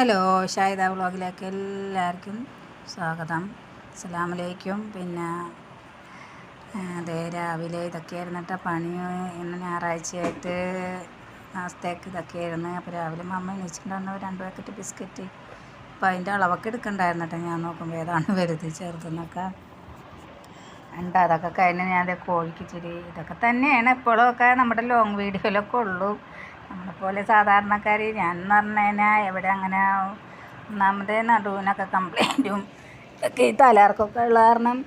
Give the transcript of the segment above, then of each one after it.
Hello Shahida വ്ളോഗിലേക്ക് എല്ലാവർക്കും സ്വാഗതം. അസ്സലാമലൈക്കും പിന്നെ അതേ രാവിലെ ഇതൊക്കെയായിരുന്നു കേട്ടോ പണി. ഇന്ന് ഞായറാഴ്ചയായിട്ട് നാസ്തേക്ക് ഇതൊക്കെയായിരുന്നു. അപ്പോൾ രാവിലെ മമ്മ എണീച്ചിട്ടുണ്ടായിരുന്നു രണ്ട് പാക്കറ്റ് ബിസ്ക്കറ്റ് അപ്പോൾ അതിന്റെ അളവൊക്കെ എടുക്കണ്ടായിരുന്നു കേട്ടോ. ഞാൻ നോക്കുമ്പോൾ ഏതാണ് വലുത് ചെറുതെന്നൊക്കെ. ഉണ്ട് അതൊക്കെ കഴിഞ്ഞ് ഞാൻ കോഴിക്ക് ഇച്ചിരി ഇതൊക്കെ തന്നെയാണ്. എപ്പോഴും ഒക്കെ നമ്മുടെ ലോങ് വീഡിയോയിലൊക്കെ ഉള്ളൂ. നമ്മളെപ്പോലെ സാധാരണക്കാർ ഞാൻ എന്ന് പറഞ്ഞു കഴിഞ്ഞാൽ എവിടെ അങ്ങനെ ഒന്നാമത് നടുവിനൊക്കെ കംപ്ലൈന്റും ഒക്കെ ഈ തലകർക്കൊക്കെ ഉള്ള കാരണം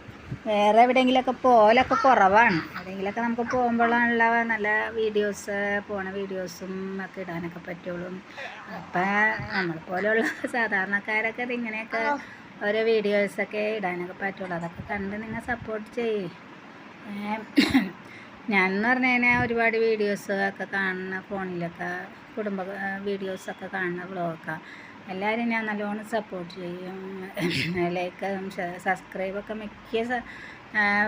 വേറെ എവിടെയെങ്കിലുമൊക്കെ പോലൊക്കെ കുറവാണ്. എവിടെയെങ്കിലുമൊക്കെ നമുക്ക് പോകുമ്പോഴാണുള്ള നല്ല വീഡിയോസ് പോണ വീഡിയോസും ഒക്കെ ഇടാനൊക്കെ പറ്റുള്ളൂ. അപ്പം നമ്മളെപ്പോലെയുള്ള സാധാരണക്കാരൊക്കെ ഇതിങ്ങനെയൊക്കെ ഓരോ വീഡിയോസൊക്കെ ഇടാനൊക്കെ പറ്റുള്ളൂ. അതൊക്കെ കണ്ട് നിങ്ങൾ സപ്പോർട്ട് ചെയ്യേ. ഞാൻ എന്ന് പറഞ്ഞു കഴിഞ്ഞാൽ ഒരുപാട് വീഡിയോസ് ഒക്കെ കാണുന്ന ഫോണിലൊക്കെ കുടുംബ വീഡിയോസൊക്കെ കാണുന്ന വ്ളോഗൊക്കെ എല്ലാവരും ഞാൻ നല്ലോണം സപ്പോർട്ട് ചെയ്യും. ലൈക്ക് സബ്സ്ക്രൈബൊക്കെ മിക്ക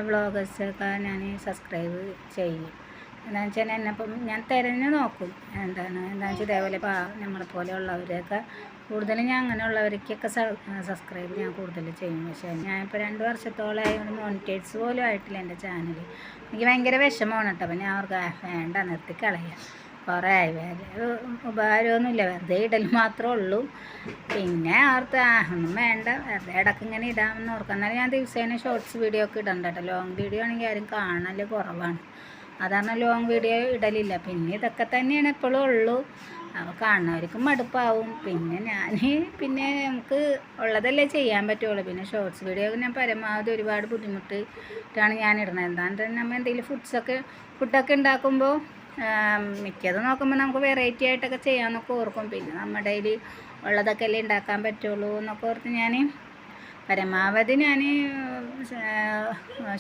വ്ളോഗേഴ്സൊക്കെ ഞാൻ സബ്സ്ക്രൈബ് ചെയ്യും. എന്താണെന്ന് വെച്ചാൽ എന്നെപ്പം ഞാൻ തിരഞ്ഞു നോക്കും. എന്താണ് എന്താണെന്ന് വെച്ചാൽ ഇതേപോലെ പാ നമ്മളെ പോലെയുള്ളവരെയൊക്കെ കൂടുതലും ഞാൻ അങ്ങനെയുള്ളവർക്കൊക്കെ സബ്സ്ക്രൈബ് ഞാൻ കൂടുതൽ ചെയ്യും. പക്ഷേ ഞാനിപ്പോൾ രണ്ട് വർഷത്തോളമായി മോണിറ്റേഴ്സ് പോലും ആയിട്ടില്ല എന്റെ ചാനൽ എനിക്ക് ഭയങ്കര വിഷമമാണ് കേട്ടോ. അപ്പം ഞാൻ അവർക്ക് "ആ, വേണ്ട നിർത്തി കളയാം. കുറേ ആയി വേറെ ഉപകാരമൊന്നുമില്ല. വെറുതെ ഇടൽ മാത്രമേ ഉള്ളൂ. പിന്നെ ആ ഒന്നും വേണ്ട. വെറുതെ ഇടയ്ക്ക് ഇങ്ങനെ ഇടാമെന്ന് ഓർക്കാം. എന്നാലും ഞാൻ ദിവസേന ഷോർട്സ് വീഡിയോ ഒക്കെ ഇടണ്ട കേട്ടോ. ലോങ് വീഡിയോ ആണെങ്കിൽ ആരും കാണൽ കുറവാണ്. അതാണ് ലോങ് വീഡിയോ ഇടലില്ല. പിന്നെ ഇതൊക്കെ തന്നെയാണ് എപ്പോഴും ഉള്ളൂ. അപ്പോൾ കാണുന്നവർക്കും മടുപ്പാവും. പിന്നെ ഞാൻ പിന്നെ നമുക്ക് ഉള്ളതല്ലേ ചെയ്യാൻ പറ്റുള്ളൂ. പിന്നെ ഷോർട്സ് വീഡിയോ ഞാൻ പരമാവധി ഒരുപാട് ബുദ്ധിമുട്ടിട്ടാണ് ഞാൻ ഇടുന്നത്. എന്താണെന്ന് തന്നെ നമ്മൾ എന്തെങ്കിലും ഫുഡ്സൊക്കെ ഫുഡൊക്കെ ഉണ്ടാക്കുമ്പോൾ മിക്കത് നോക്കുമ്പോൾ നമുക്ക് വെറൈറ്റി ആയിട്ടൊക്കെ ചെയ്യാമെന്നൊക്കെ ഓർക്കും. പിന്നെ നമ്മുടെ കയ്യിൽ ഉള്ളതൊക്കെ അല്ലേ ഉണ്ടാക്കാൻ പറ്റുള്ളൂ എന്നൊക്കെ ഓർത്ത് ഞാൻ പരമാവധി ഞാൻ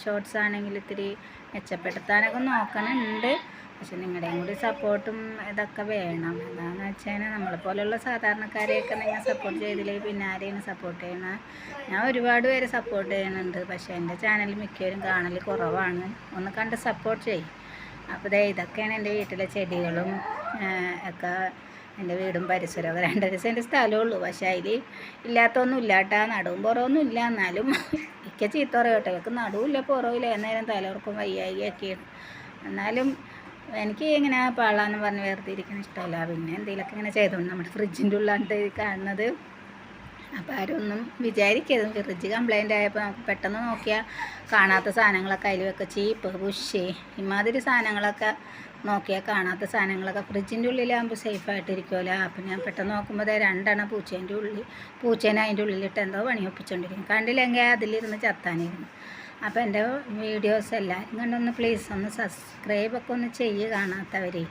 ഷോർട്സ് ആണെങ്കിൽ ഇത്തിരി മെച്ചപ്പെടുത്താനൊക്കെ നോക്കണുണ്ട്. പക്ഷെ നിങ്ങളുടെയും കൂടി സപ്പോർട്ടും ഇതൊക്കെ വേണം. എന്താണെന്ന് വെച്ചാൽ നമ്മളെ പോലെയുള്ള സാധാരണക്കാരെയൊക്കെ നിങ്ങൾ സപ്പോർട്ട് ചെയ്തില്ലെങ്കിൽ പിന്നെ ആരെയാണ് സപ്പോർട്ട് ചെയ്യണത് ഞാൻ ഒരുപാട് പേര് സപ്പോർട്ട് ചെയ്യുന്നുണ്ട്. പക്ഷേ എന്റെ ചാനൽ മിക്കവരും കാണൽ കുറവാണ്. ഒന്ന് കണ്ട് സപ്പോർട്ട് ചെയ്യും. അപ്പോൾ ഇതൊക്കെയാണ് എന്റെ വീട്ടിലെ ചെടികളും ഒക്കെ എന്റെ വീടും പരിസരമൊക്കെ രണ്ടര സെന്റ് സ്ഥലമുള്ളൂ പക്ഷേ അതിൽ ഇല്ലാത്തൊന്നും ഇല്ല കേട്ടോ. നടുവും പുറമൊന്നും ഇല്ല. എന്നാലും ഇക്ക ചീത്ത പറയട്ടെ ഇവർക്ക് നടുവില്ല പുറവില്ല. എന്നേരം തലവർക്കും വയ്യായികയൊക്കെയാണ്. എന്നാലും എനിക്ക് ഇങ്ങനെ പാളാന്ന് പറഞ്ഞ് വെറുതെ ഇരിക്കുന്ന ഇഷ്ടമല്ല. പിന്നെ എന്തെങ്കിലുമൊക്കെ ഇങ്ങനെ ചെയ്തോണ്ട് നമ്മുടെ ഫ്രിഡ്ജിന്റെ ഉള്ളാണ്ട് കാണുന്നത് അപ്പോൾ ആരും ഒന്നും വിചാരിക്കരുത് ഫ്രിഡ്ജ് കംപ്ലൈന്റ് ആയപ്പോൾ നമുക്ക് പെട്ടെന്ന് നോക്കിയാൽ കാണാത്ത സാധനങ്ങളൊക്കെ അതിൽ വെക്കുക ചീപ്പ് ബുഷ് ഇമാതിരി സാധനങ്ങളൊക്കെ നോക്കിയാൽ കാണാത്ത സാധനങ്ങളൊക്കെ ഫ്രിഡ്ജിന്റെ ഉള്ളിലാകുമ്പോൾ സേഫായിട്ടിരിക്കുമല്ലോ അപ്പം ഞാൻ പെട്ടെന്ന് നോക്കുമ്പോൾ ദേ രണ്ടെണ്ണം പൂച്ചേന്റെ ഉള്ളിൽ പൂച്ചേനെ അതിന്റെ ഉള്ളിലിട്ട് എന്തോ പണി ഒപ്പിച്ചുകൊണ്ടിരിക്കും കണ്ടില്ലെങ്കിൽ അതിലിരുന്ന് ചത്താനിരുന്നു. അപ്പോൾ എന്റെ വീഡിയോസ് എല്ലാവരും കണ്ടൊന്ന് പ്ലീസ് ഒന്ന് സബ്സ്ക്രൈബൊക്കെ ഒന്ന് ചെയ്യുക കാണാത്തവരെ.